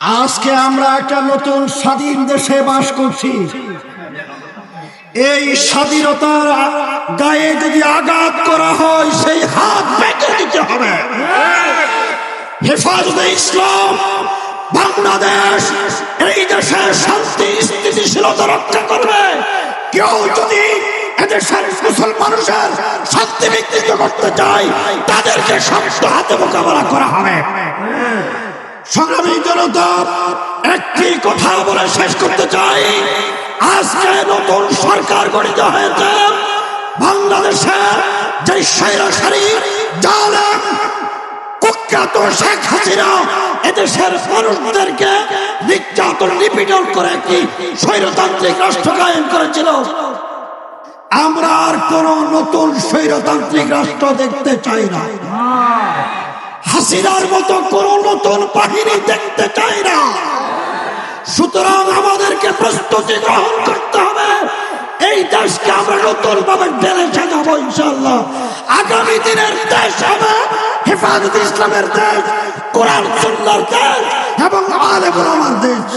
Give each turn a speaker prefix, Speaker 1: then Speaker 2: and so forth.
Speaker 1: আজকে আমরা একটা নতুন স্বাধীন দেশে বাস করছি। এই স্বাধীনতার গায়ে যদি আঘাত করা হয়, সেই হাত বেঁকে দিতে হবে। হেফাজতে ইসলাম, বাংলাদেশ, এই দেশের শান্তি, স্থিতিশীলতা রক্ষা করবে। কেউ যদি এদেশের মুসলমান মানুষের শান্তি বিকৃত করতে চায়, তাদেরকে শক্ত হাতে মোকাবেলা করা হবে। সংগ্রামী জনতা, একটি কথা বলে শেষ করতে চাই। আজকে নতুন সরকার গঠিত হয়েছে। বাংলাদেশে যে সৈরাসারি জালেম, কুখ্যাত শেখ হাসিনা, এদেশের মানুষদেরকে নির্যাতন নিপীড়ন করে একটি স্বৈরতান্ত্রিক রাষ্ট্র কায়েম করেছিল। আমরা আর কোন নতুন স্বৈরতান্ত্রিক রাষ্ট্র দেখতে চাই না। হাসিনার মতো কোন নতুন বাহিনী দেখতে চাই না। সুতরাং আমাদেরকে প্রস্তুতি গ্রহণ করতে হবে। এই দেশকে আমরা নতুন ভাবে ঢেলে সাজাবো ইনশাল্লাহ আগামী দিনের দেশ হবে হেফাজত ইসলামের দেশ, কোরআন সুন্দর দেশ এবং আলেম আমার দেশ।